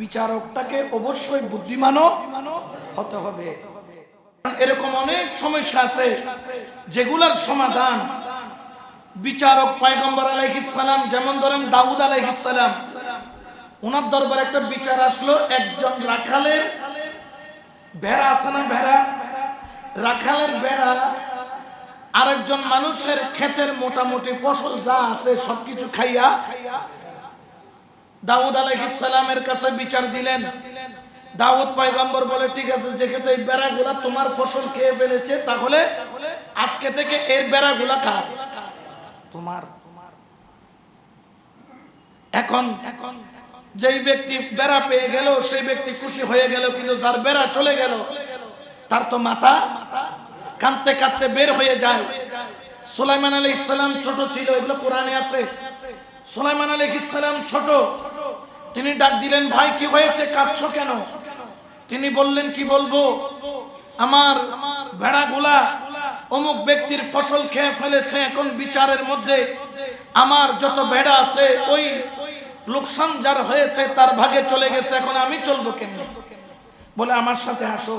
বিচারকটাকে অবশ্যই বুদ্ধিমানও হতে হবে। এরকম অনেক সমস্যা আছে যেগুলার সমাধান বিচারক পয়গম্বর আলাইহিসসালাম যেমন ধরেন দাউদ আলাইহিসসালাম ওনার দরবারে একটা বিচার আসলো, একজন রাখালের ভেড়া আছে না ভেড়া? রাখালের ভেড়া, আরেকজন মানুষের ক্ষেতের মোটামুটি ফসল যা আছে সবকিছু খাইয়া দাউদ আলাইহিসসালামের কাছে বিচার দিলেন। দাউদ পয়গম্বর বলে, ঠিক আছে যেহেতু এই বেড়াগুলা তোমার ফসল খেয়ে ফেলেছে, তাহলে আজকে থেকে এর বেড়াগুলা কার তোমার এখন এখন যেই ব্যক্তি বেড়া পেয়ে গেল, সেই ব্যক্তি খুশি হয়ে গেল, কিন্তু যার বেড়া চলে গেল, তার তো মাথা কাঁদতে কাঁদতে বের হয়ে যায়। সুলাইমান আলী ইসলাম ছোট ছিল, এগুলো কোরআনে আছে। সুলাইমান আলী ইসলাম ছোট। তিনি ডাক দিলেন, ভাই, কি হয়েছে? কাঁদছো কেন? তিনি বললেন, কি বলব? আমার ভেড়াগুলা অমুক ব্যক্তির ফসল খেয়ে ফেলেছে। এখন বিচারের মধ্যে আমার যত ভেড়া আছে, ওই লোকসান যার হয়েছে, তার ভাগে চলে গেছে। এখন আমি চলবো কেন বলে, আমার সাথে আসো।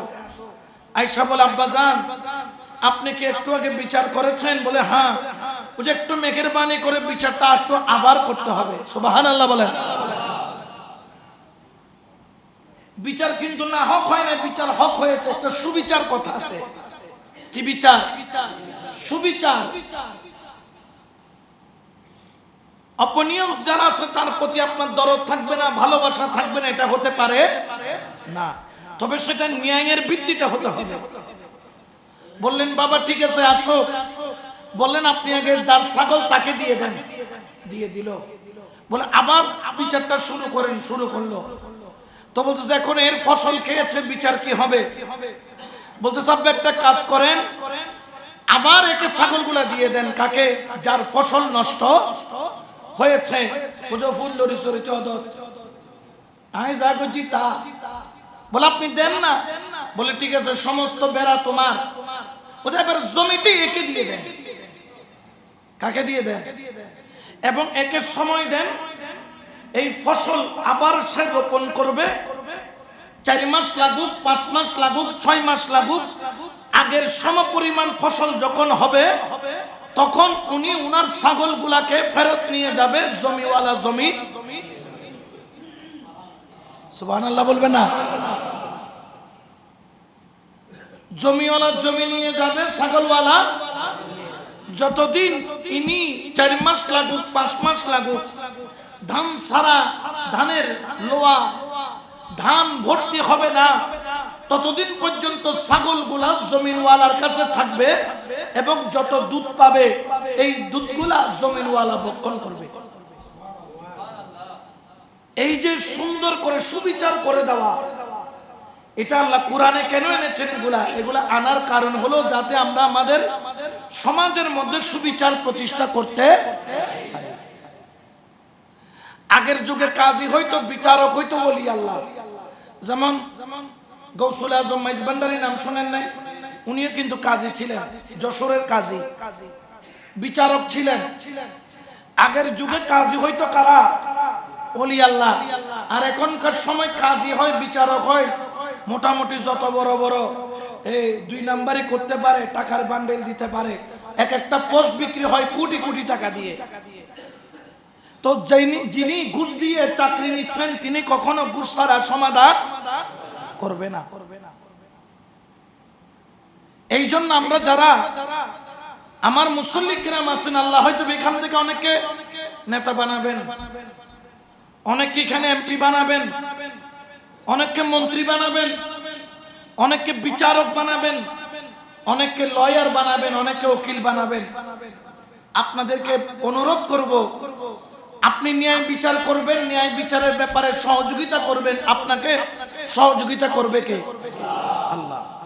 আয়সা বলে, আব্বা যান আপনি কি একটু আগে বিচার করেছেন? বলে হ্যাঁ। যে একটু মেঘের বাণী করে বিচারটা একটু আবার করতে হবে। সুবাহান আল্লাহ বলেন। বিচার কিন্তু না হক হয় না, বিচার হক হয়েছে। একটা সুবিচার কথা আছে। কি বিচার? সুবিচার। অপনিয়ম যারা আছে, তার প্রতি আপনার দরদ থাকবে না, ভালোবাসা থাকবে না, এটা হতে পারে না। তবে সেটা ন্যায়ের ভিত্তিতে হতে হবে। বললেন, বাবা, ঠিক আছে, আসো। বললেন, আপনি আগে যার ছাগল তাকে দিয়ে দেন। দিয়ে দিল। বলে, আবার বিচারটা শুরু করেন, শুরু করল। তো বলতেছে, এখন এর ফসল খেয়েছে, বিচার কি হবে? বলতে সব একটা কাজ করেন, আবার একে ছাগলগুলা দিয়ে দেন। কাকে? যার ফসল নষ্ট হয়েছে। বলে, আপনি দেন না। বলে, ঠিক আছে, সমস্ত বেড়া তোমার। ওটা এবার জমিটি একে দিয়ে দেন। কাকে দিয়ে দেন? এবং একে সময় দেন, এই ফসল আবার সে রোপণ করবে। চার মাস লাগুক, পাঁচ মাস লাগুক, ছয় মাস লাগুক, আগের সম পরিমাণ ফসল যখন হবে, তখন উনি উনার ছাগল গুলাকে ফেরত নিয়ে যাবে, জমিওয়ালা জমি। সুবাহ বলবে না? জমিওয়ালা জমি নিয়ে যাবে, ছাগলওয়ালা। যতদিন ইনি চার মাস লাগুক, পাঁচ মাস লাগুক, ধান সারা ধানের লোয়া, ধান ভর্তি হবে না। ততদিন পর্যন্ত ছাগলগুলা জমিনওয়ালার কাছে থাকবে এবং যত দুধ পাবে, এই দুধগুলা জমিনওয়ালা ভক্ষণ করবে। এই যে সুন্দর করে সুবিচার করে দেওয়া এটা আল্লাহ কোরআনে কেন এনেছেন এগুলা? এগুলা আনার কারণ হলো যাতে আমরা আমাদের সমাজের মধ্যে সুবিচার প্রতিষ্ঠা করতে আগের যুগে কাজী হইতো, বিচারক হইতো বলি আল্লাহ। যেমন গৌসুল আজম মাইজবান্ডারি নাম শোনেন নাই? উনিও কিন্তু কাজী ছিলেন, যশোরের কাজী। বিচারক ছিলেন। আগের যুগে কাজী হইতো কারা? অলি আল্লাহ। আর এখনকার সময় কাজী হয়, বিচারক হয়। মোটামুটি যত বড় বড়, এই দুই নাম্বারই করতে পারে, টাকার বান্ডেল দিতে পারে। এক একটা পোস্ট বিক্রি হয় কোটি কোটি টাকা দিয়ে। তো যিনি ঘুষ দিয়ে চাকরি নিচ্ছেন, তিনি কখনো ঘুষ ছাড়া সমাধান করবে না। এই জন্য আমরা যারা, আমার মুসল্লিক গ্রাম আছেন, আল্লাহ হয়তো এখান থেকে অনেকে নেতা বানাবেন। অনেকে এখানে এমপি বানাবেন। অনেককে মন্ত্রী বানাবেন, অনেককে বিচারক বানাবেন, অনেককে লয়ার বানাবেন অনেকে উকিল বানাবেন। আপনাদেরকে অনুরোধ করব, আপনি ন্যায় বিচার করবেন, ন্যায় বিচারের ব্যাপারে সহযোগিতা করবেন। আপনাকে সহযোগিতা করবে কে?